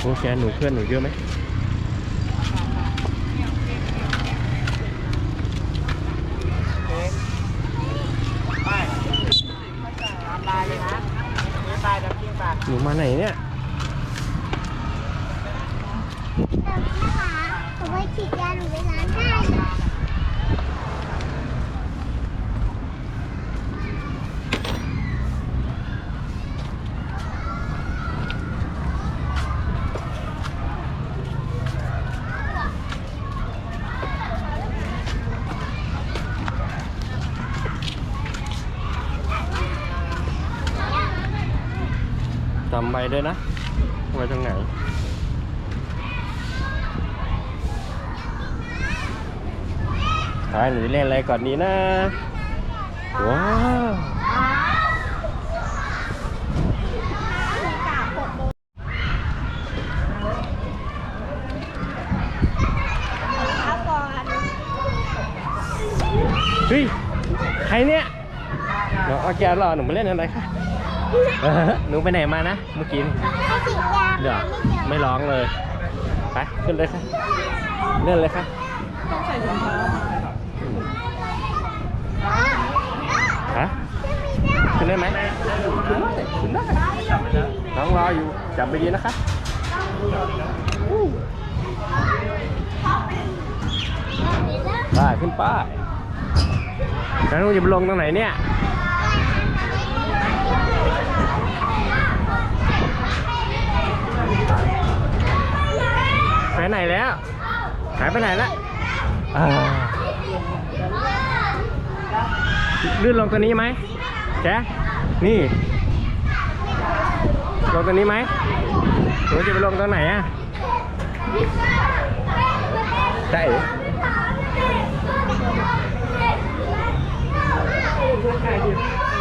โอ้แกหนูเพื่อนหนูเยอะไหมตามลายเลยนะนี่ปลายดับกิ้งปลาหนูมาไหนเนี่ย ผมไปฉีดยาหนูไปล้างให้ จำไปด้วยนะ ไว้ตรงไหนไปหนูเล่นอะไรก่อนดีนะ ว้าวเฮ้ยใครเนี่ย เดี๋ยวเอาแกรอหนูมาเล่นอะไรคะ หนูไปไหนมานะ เมื่อกี้นี่ให้ฉีดยาเดี๋ยวไม่เกี่ยวไม่ร้องเลย ไป ขึ้นเลยค่ะเล่นเลยค่ะฮะขึ้นได้ไหมขึ้นได้น้องรออยู่จับไปดีนะคะไปขึ้นป้ายแล้วหนูจะไปลงตรงไหนเนี่ย ไปไหนแล้วหายไปไหนแล้วอ่าลื่นลงตัวนี้ไหมแกนี่ลงตัวนี้ไหมหนูจะไปลงตัวไหนอะใช่เหรอ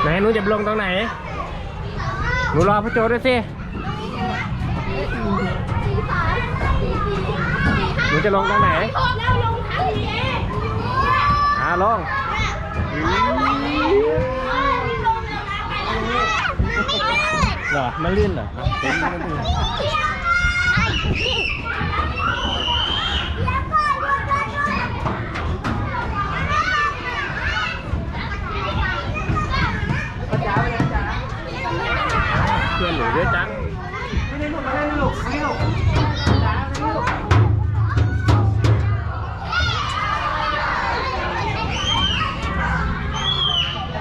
ไหนหนูจะไปลงตรงไหน หนูรอพ่อโจด้วยสิ หนูจะลงตรงไหน แล้วลงทางนี้อ่าลง เหรอ มันลื่นเหรออะเห็นมันลื่น เพื่อนหนูเยอะจังไม่ได้ลูกมาได้ลูกไม่ลูกจ้าไม่ลูก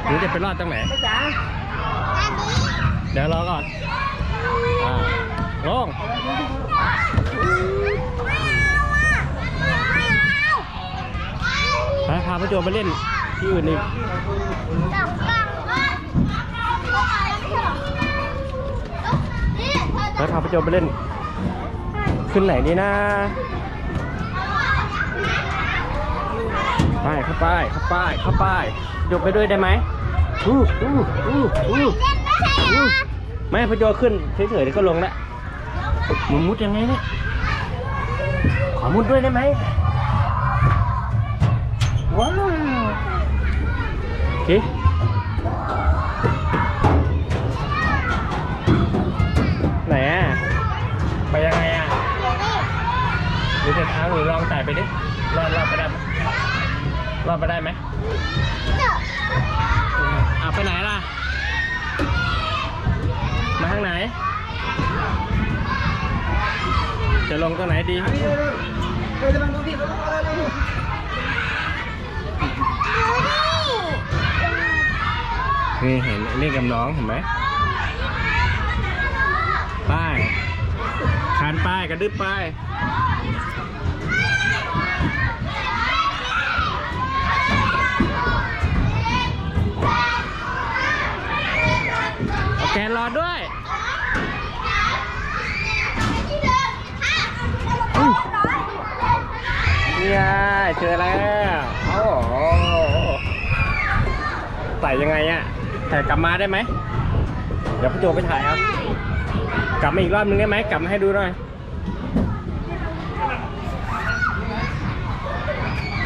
หนูจะไปรอดตรงไหนไม่จ้าเดี๋ยวรอก่อนอ่าลงไปพาพระโจไปเล่นที่อื่นอีกไปพา พระโจไปเล่น ขึ้นไหนดีนะไปเข้าไปเข้าไปเข้าไปโยกไปด้วยได้ไหมอู้อู้อู้อู้อู้ไม่พอโจขึ้นเฉยๆเดี๋ยวก็ลงละมุมุดยังไงเนี่ยขอมุดด้วยได้ไหมว้าวโอเค หรือจะเอาหรือลองไต่ไปดิรอดรอดไปได้ไหมรอดไปได้ไหมเอาไปไหนล่ะ มาทางไหน จะลงตรงไหนดีนี่เห็นเล่นกับน้องเห็นไหม ป้ายคานป้ายกระดึบป้ายโอเครอด้วยนี่ไงเจอแล้วโอ้โหใส่ยังไงอะถ่กลับมาได้ไหม เดี๋ยวพี่โจไปถ่ายเอา กลับมาอีกรอบนึงได้ไหมกลับมาให้ดูหน่อย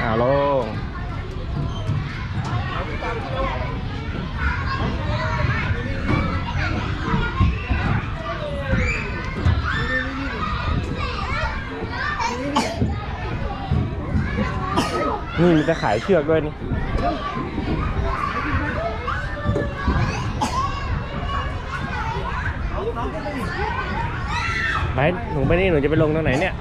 อ่าลงนี่มีจะขายเชือกด้วยนี่ ไปหนูไปนี่หนูจะไปลงตรงไหนเนี่ย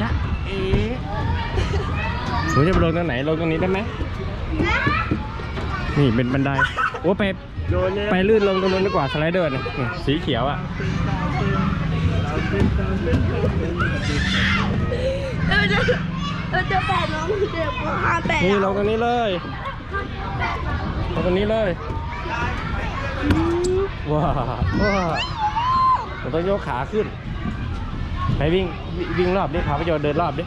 จ๊ะเอ๋หนูจะไปลงตรงไหนลงตรงนี้ได้ไหมนี่เป็นบันไดโอ้ไปไปลื่นลงตรงนู้นดีกว่าสไลเดอร์เนี่ยนี่สีเขียวอะ เราจะเราจะแปะน้องเดี๋ยวพาแปะนี่ลงตรงนี้เลยลงตรงนี้เลยว้าวว้าวเราต้องยกขาขึ้นไปวิ่งวิวิ่งรอบดิขาประโยชน์เดินรอบดิ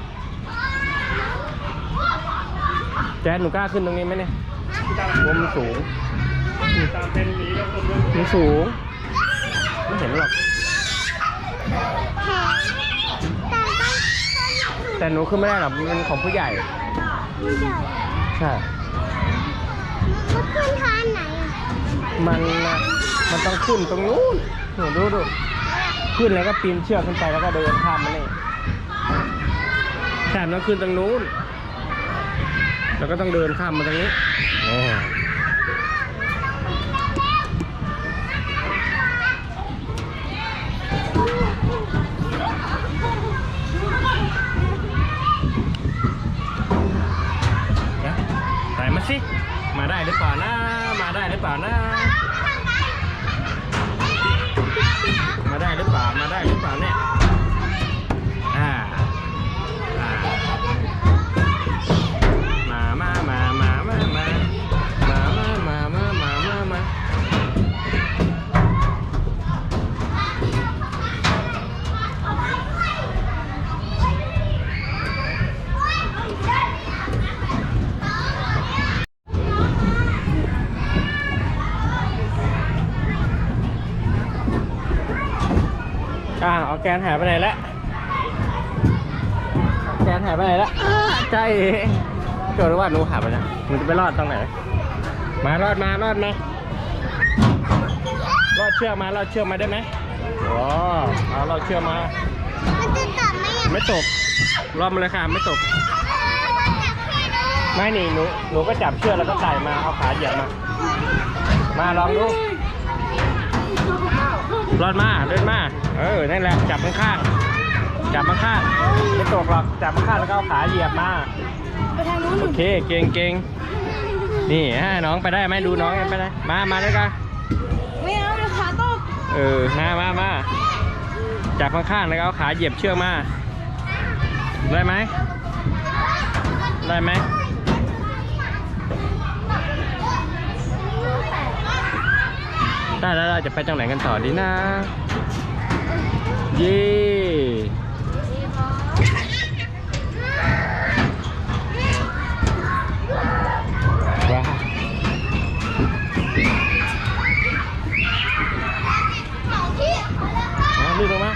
แจ๊ดหนูกล้าขึ้นตรงนี้ไหมเนี่ยวมนสูงตามเป็นนี้แล้วคนมันสูง ไม่เห็นหรอก แต่หนูขึ้นไม่ได้หรอกมันเป็นของผู้ใหญ่ใช่ มันขึ้นทางไหนอะมันน่ะมันต้องขึ้นตรงนู้นหนูดูดู ขึ้นแล้วก็ปีนเชือกขึ้นไปแล้วก็เดินข้ามมานี่ใช่มันต้องขึ้นตรงนู้น แล้วก็ต้องเดินข้ามมาตรงนี้โอ้นะไปมาสิ มาได้ หรือเปล่านะ มาได้หรือเปล่านะ แกนหายไปไหนแล้วเอาแกนหายไปไหนแล้วอ้าใจเอ๋โจรู้ว่าหนูหายไปแล้วหนูจะไปรอดตรงไหน มารอดมารอดมารอดเชือกมารอดเชือกมาได้ไหมอ๋อเอารอดเชือกมา มันจะตัดไหมอะไม่ตกรอดมาเลยค่ะไม่ตกไม่นี่หนูหนูก็จับเชือกแล้วก็ไต่มาเอาขาเหยียบมา มาลองดู รอดมาเดินมา เออ นั่นแหละ จับข้างๆจับข้างๆไม่ตกหรอก จับข้างๆแล้วก็เอาขาเหยียบมา ไปทางนู้นโอเค เก่งเก่งนี่ฮะน้องไปได้ไหมดูน้องกันไปได้ มา มาด้วยกัน ไม่เอาเดี๋ยวขาตก เออ มามามาจับข้างๆแล้วก็เอาขาเหยียบเชือกมา ได้ไหม ได้ไหม ได้แล้วเราจะไปจังไหนกันต่อดีนะยี่ว้าวอะรีบลงมา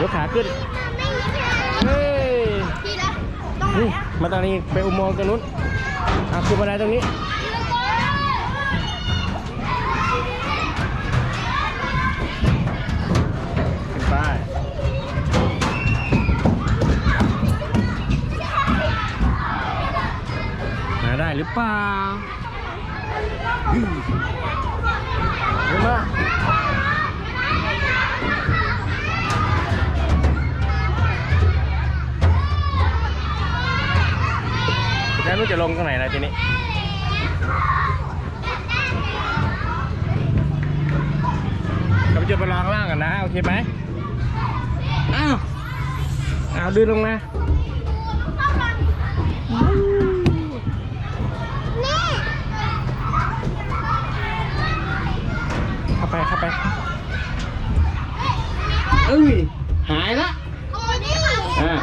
ยกขาขึ้น เฮ้ยมาตรงนี้ไปอุโมงค์ตรงนู้นอะคือบันไดตรงนี้ เปล่าขึ้นมาแล้วรู้จะลงตรงไหนนะทีนี้เราจะไปลองล่างกันนะ โอเคไหมอ้าวอ้าวดื้อลงมา เข้าไปเข้าไปเอ้ยหายละอ่า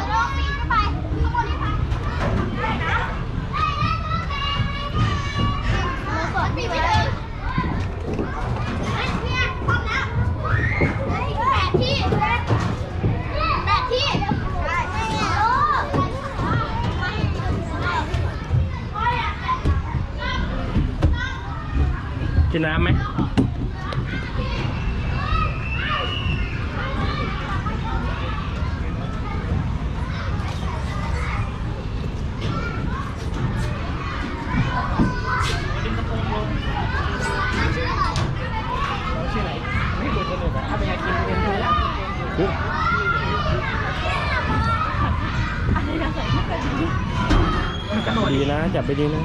กินน้ำไหม ดีนะ จับ ไปดีนะ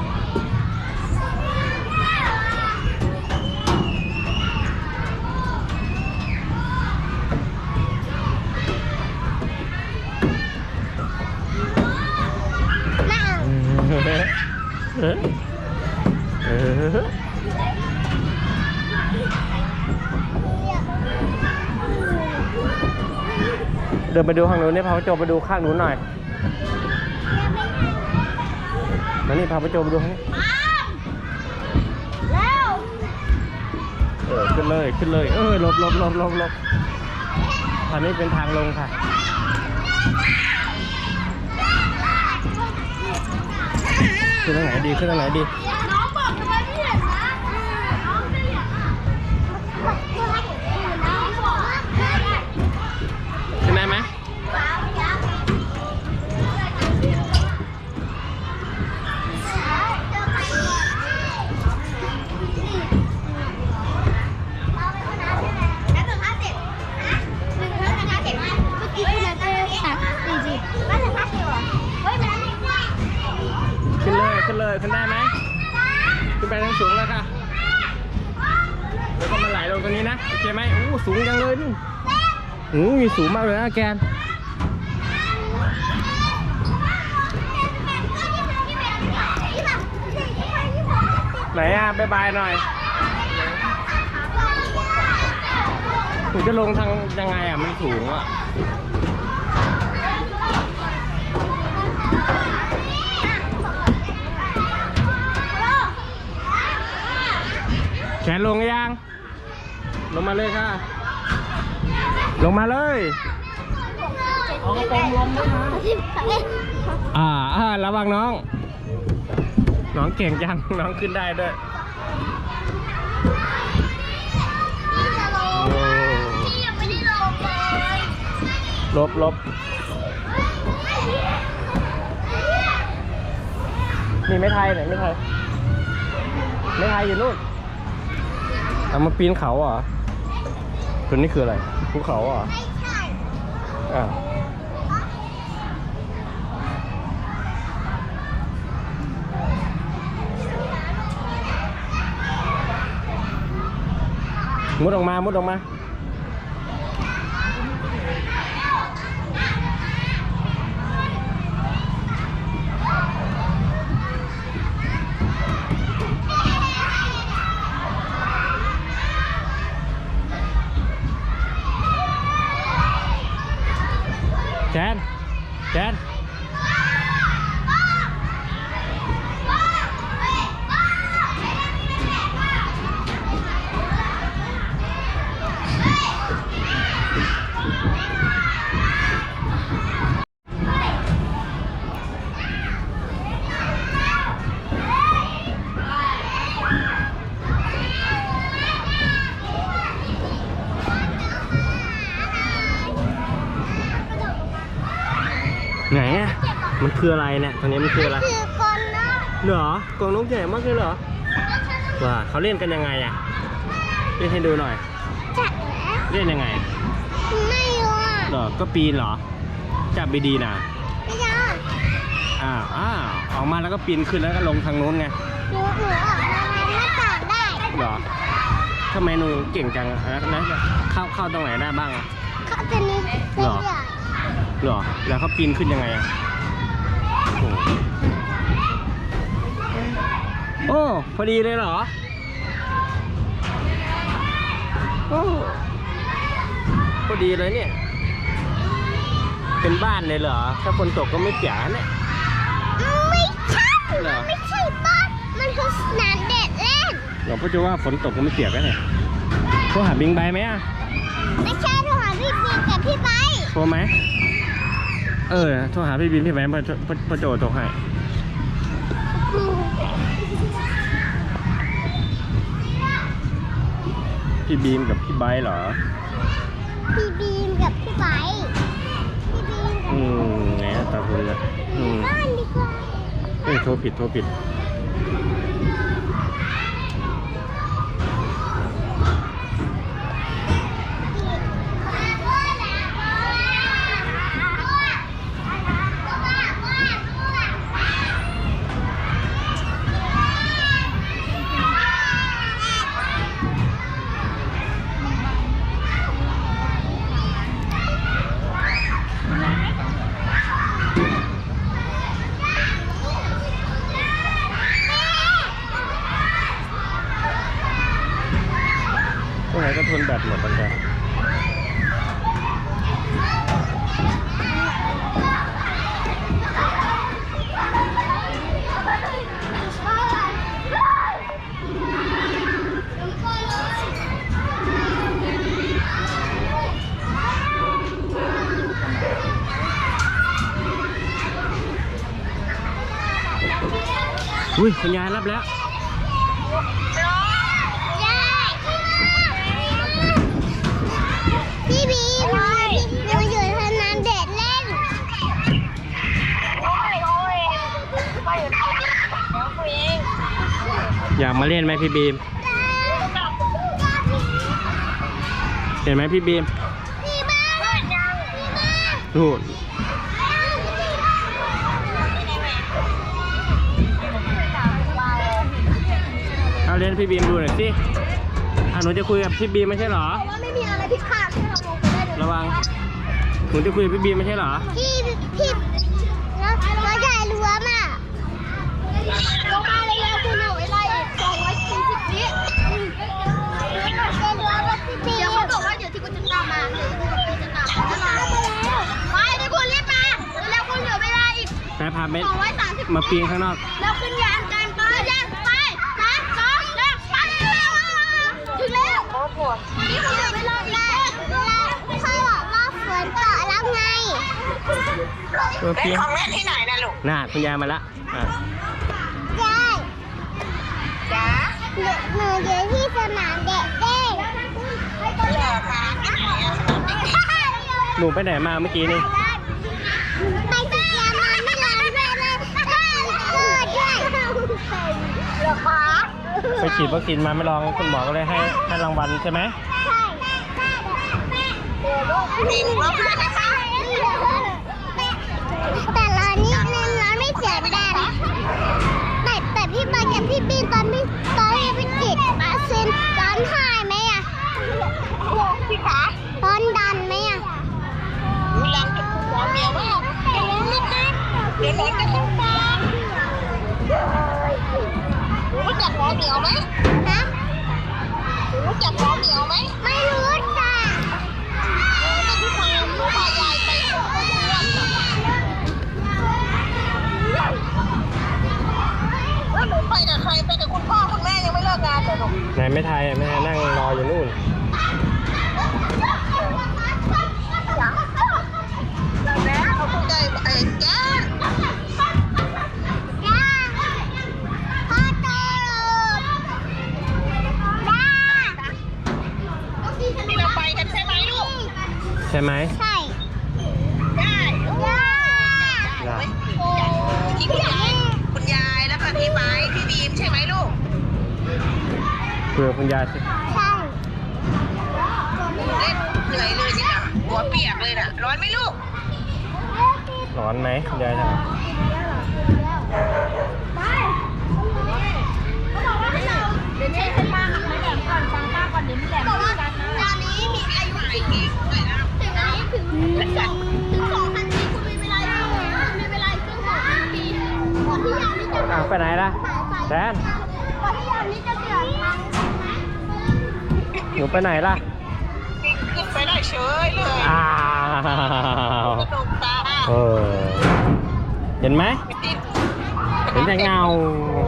เออเออเดินไปดูข้างนู้นนี่พาพระโจไปดูข้างนู้นหน่อย มานี่พาพระโจไปดูข้างนี้แล้วเออขึ้นเลยขึ้นเลย เออหลบหลบหลบหลบหลบทางนี้เป็นทางลงค่ะ ขึ้นทางไหนดีขึ้นทางไหนดี เลยขึ้นเลยขึ้นได้ไหมขึ้นไปทางสูงแล้วค่ะแล้วก็มาไหลลงตรงนี้นะโอเคไหมโอ้สูงจังเลยนี่โอ้มีสูงมากเลยนะแกนไหนอะบายบายหน่อยหนูจะลงทางยังไงอะมันสูงอะ แขนลงยัง ลงมาเลยค่ะ ลงมาเลย เอากระโปรงลงด้วยนะอ่าอ่าระวังน้อง น้องเก่งจัง น้องขึ้นได้ด้วยโอ้พี่ยังไม่ได้ลงเลยลบลบนี่ไม่ไทยไหนไม่ไทยไม่ไทยอยู่นู่น เอามาปีนเขาเหรอตัวนี้คืออะไรภูเขาเหรอไม่ใช่อ่ามุดออกมา มุดออกมา แจนแจน ไหนอะมัน คืออะไรเนี่ยตรงนี้มันคืออะไรคือกลนกเหรอกรงนกใหญ่มากเลยเหรอว่าเขาเล่นกันยังไงอะเล่นให้ดูหน่อยจัดแล้วเล่นยังไง ไม่รู้อะเหรอก็ปีนเหรอ จับดีๆนะไม่ยอมอ้าวอ้าวออกมาแล้วก็ปีนขึ้นแล้วก็ลงทางนู้นไงหนูหนูออกมาทางหน้าต่างได้เหรอทำไมหนูเก่งจังอะแล้วแล้วเข้าเข้าตรงไหนได้บ้างอะเขาจะมีเป็นหรอใหญ่เหรอแล้วเขาปีนขึ้นยังไงอะ โอ้โหโอ้พอดีเลยเหรอ โอ้พอดีเลยเนี่ย เป็นบ้านเลยเหรอ ถ้าฝนตกก็ไม่เปียกนะเนี่ย ไม่ใช่เหรอ ไม่ใช่บ้าน มันคือสนามเด็กเล่นหลวงพ่อจะว่าฝนตกก็ไม่เปียกนะเนี่ยโทรหาบิงไบไหมอะไม่ใช่โทรหาพี่บีมกับพี่ไบร์ทโทรไหม เออโทรหาพี่บินพี่แบงค์พ่อพ่อพ่อโจโทรให้พี่บีมกับพี่ไบร์ทเหรอ พี่บีมกับพี่ไบร์ทพี่บีมกับอืมไหนอะตาคุณอะอืม บ้านดีกว่า เอ้ยโทรผิดโทรผิด ตรงไหนก็ทนแบตหมดแล้วแก อุ้ยคุณยายรับแล้ว พี่บีมหนูอยู่สนามเด็กเล่น อยากมาเล่นไหมพี่บีม เห็นไหมพี่บีมพี่บ้านพี่บ้านนู่นเอาเล่นพี่บีมดูหน่อยสิอะหนูจะคุยกับพี่บีมไม่ใช่เหรอ ว่าไม่มีอะไรผิดพลาดให้เราลงไปได้เลยระวัง หนูจะคุยกับพี่บีมไม่ใช่เหรอ พี่พี่แล้วแล้วใหญ่รวมอะลงมาเลยแล้วคุณหนูไล่สองร้อยสี่สิบวิเป็นรวมแล้วพี่บีเดี๋ยวเขาบอกว่าเดี๋ยวที่คุณจะตามมาเดี๋ยวที่คุณจะตามมาแล้วมาเดี๋ยวคุณรีบมาแล้วคุณเหลือเวลาอีก แม่ พาเบสสองร้อยสามสิบมาปีนข้างนอกแล้วขึ้นยานกันไปยานไปสามสองหนึ่งไปถึงแล้วนี่คุณเหลือเวลาอีกแล้วเขาบอกว่าฝนตกแล้วไงเออปีนของเล่นที่ไหนนะลูกน่าคุณยายมาละอะใช่จ้าหนูหนูอยู่ที่สนามเด็กเล่นเหรอคะที่ไหนอะสนามเด็กหนูไปไหนมาเมื่อกี้นี่ ไปสแกนมาไม่ร้อนเลยเลยถ้าเกิดด้วย เหรอคะไปฉีดวัคซีนมาไม่ลองคุณหมอก็เลยให้ให้รางวัลใช่ไหมใช่จริงเหรอคะนะคะแต่ร้านนี่ร้านไม่เสียงดังแต่แต่พี่บอยกับพี่บีนตอนพี่ตอนพี่จิตมาเซ็นร้อนหายไหมอะพี่คะร้อนดันไหมอะมีแรงจะหัวเมียวมากเดี๋ยวร้อนลูกนะเดี๋ยวร้อนจะเข้าปาก รู้จักหัวเหมียวไหมฮะรู้จักหัวเหมียวไหมไม่รู้จ้ะเป็นที่พาลูกพายายไปแล้วหนูไปกับใครไปกับคุณพ่อคุณแม่ยังไม่เลิกงานเลยลูกไหนไม่ไทยไม่ไทยนั่งรออยู่นู่น ช่ไหมใช่ได้ว้าได้คุณยายคุณยายแล้วก็พี่ไม้พี่บีมใช่ไหมลูกเผื่อคุณยายสิใช่เหนื่อยเลยนี่นะหัวเปียกเลยนะร้อนไหมลูกร้อนไหมคุณยายจ้ะใช้เส้นป้ากับไม้แดงก่อนฟังป้าก่อนเดี๋ยมีแดงกันนะตอนนี้มีอายุกี่ปีะ ถึงถึงสองพันปีคุณมีเวลาอยู่มีเวลาอีกครึ่งสองพันปีก่อนที่ยามนี้จะอ้าวไปไหนล่ะแดนก่อนที่ยามนี้จะเดือดพังไหมหนูไปไหนล่ะขึ้นไปได้เฉยเลยอ้าวกระดกตาเออเห็นไหมติดเห็นแต่เงาโอ้